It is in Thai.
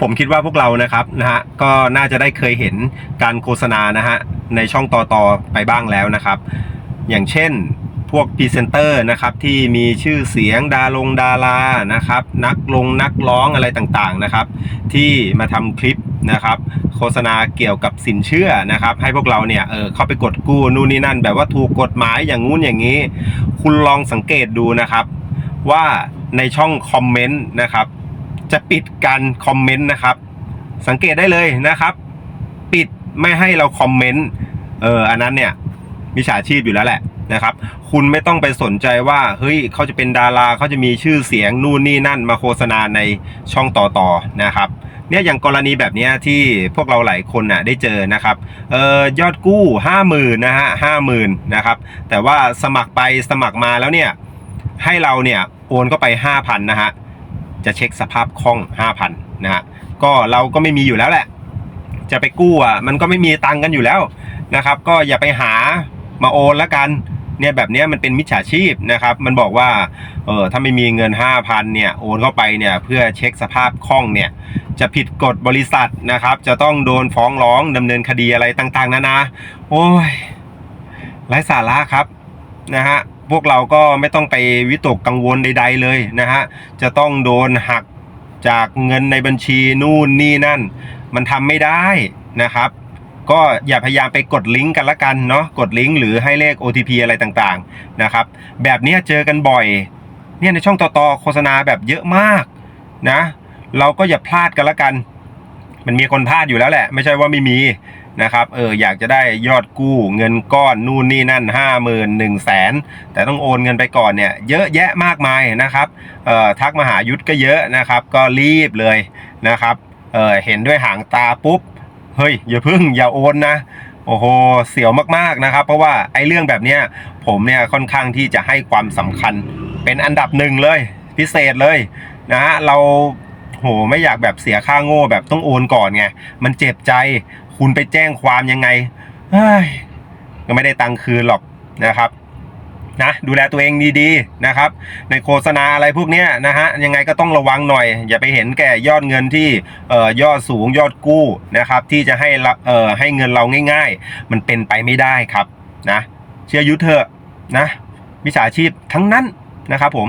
ผมคิดว่าพวกเรานะครับนะฮะก็น่าจะได้เคยเห็นการโฆษณานะฮะในช่องต่อต่อๆไปบ้างแล้วนะครับ อย่างเช่นพวกพรีเซนเตอร์นะครับที่มีชื่อเสียงดาลงดารานะครับ นักลงนักร้องอะไรต่างๆนะครับ ที่มาทำคลิปนะครับ โฆษณาเกี่ยวกับสินเชื่อนะครับ ให้พวกเราเนี่ยเออเข้าไปกดกู้นู่นนี่นั่น แบบว่าถูกกฎหมายอย่างงู้นอย่างนี้ คุณลองสังเกตดูนะครับ ว่าในช่องคอมเมนต์นะครับ จะปิดการคอมเมนต์นะครับ สังเกตได้เลยนะครับ ปิดไม่ให้เราคอมเมนต์เอออันนั้นเนี่ยมิจฉาชีพอยู่แล้วแหละนะครับ คุณไม่ต้องไปสนใจว่าเฮ้ยเขาจะเป็นดาราเขาจะมีชื่อเสียงนู่นนี่นั่นมาโฆษณาในช่องต่อต่อๆนะครับเนี่ยอย่างกรณีแบบนี้ที่พวกเราหลายคนน่ะได้เจอนะครับเอ่อยอดกู้ห้าหมื่นนะฮะห้าหมื่นนะครับแต่ว่าสมัครไปสมัครมาแล้วเนี่ยให้เราเนี่ยโอนเข้าไปห้าพันนะฮะ จะเช็คสภาพคล่องห้าพันะฮะก็เราก็ไม่มีอยู่แล้วแหละ จะไปกู้อะมันก็ไม่มีตังกันอยู่แล้วนะครับ ก็อย่าไปหามาโอนแล้วกันเนี่ยแบบเนี้ยมันเป็นมิจฉาชีพนะครับ มันบอกว่าเออถ้าไม่มีเงิน 5,000เนี่ยโอนเข้าไปเนี่ยเพื่อเช็คสภาพคล่องเนี่ยจะผิดกฎบริษัทนะครับ จะต้องโดนฟ้องร้องดำเนินคดีอะไรต่างๆนานาโอ้ยไร้สาระครับนะฮะ พวกเราก็ไม่ต้องไปวิตกกังวลใด ๆ เลยนะฮะ จะต้องโดนหักจากเงินในบัญชีนู่นนี่นั่น มันทำไม่ได้นะครับ ก็อย่าพยายามไปกดลิงก์กันละกันเนาะกดลิงก์หรือให้เลข OTP อะไรต่างๆนะครับ แบบนี้เจอกันบ่อยเนี่ยในช่องต่อๆโฆษณาแบบเยอะมากนะ เราก็อย่าพลาดกันละกัน มันมีคนพลาดอยู่แล้วแหละ ไม่ใช่ว่าไม่มีนะครับเอออยากจะได้ยอดกู้เงินก้อนนู่นนี่นั่นห้าหมื่นหนึ่งแสนแต่ต้องโอนเงินไปก่อนเนี่ยเยอะแยะมากมายนะครับเอ่อทักมาหายุทธก็เยอะนะครับ ก็รีบเลยนะครับเออเห็นด้วยหางตาปุ๊บเฮ้ยอย่าพึ่งอย่าโอนนะโอ้โหเสียวมากๆนะครับ เพราะว่าไอ้เรื่องแบบเนี้ยผมเนี่ยค่อนข้างที่จะให้ความสำคัญเป็นอันดับหนึ่งเลยพิเศษเลยนะฮะเรา โหไม่อยากแบบเสียค่าโง่แบบต้องโอนก่อนไงมันเจ็บใจ คุณไปแจ้งความยังไงก็ไม่ได้ตังค์คืนหรอกนะครับนะดูแลตัวเองดีๆนะครับ ในโฆษณาอะไรพวกนี้นะฮะยังไงก็ต้องระวังหน่อย อย่าไปเห็นแก่ยอดเงินที่เอ่อยอดสูงยอดกู้นะครับ ที่จะให้เอ่อให้เงินเราง่าย ๆ มันเป็นไปไม่ได้ครับนะเชื่อยุทธเถอะนะมิจฉาชีพทั้งนั้นนะครับผม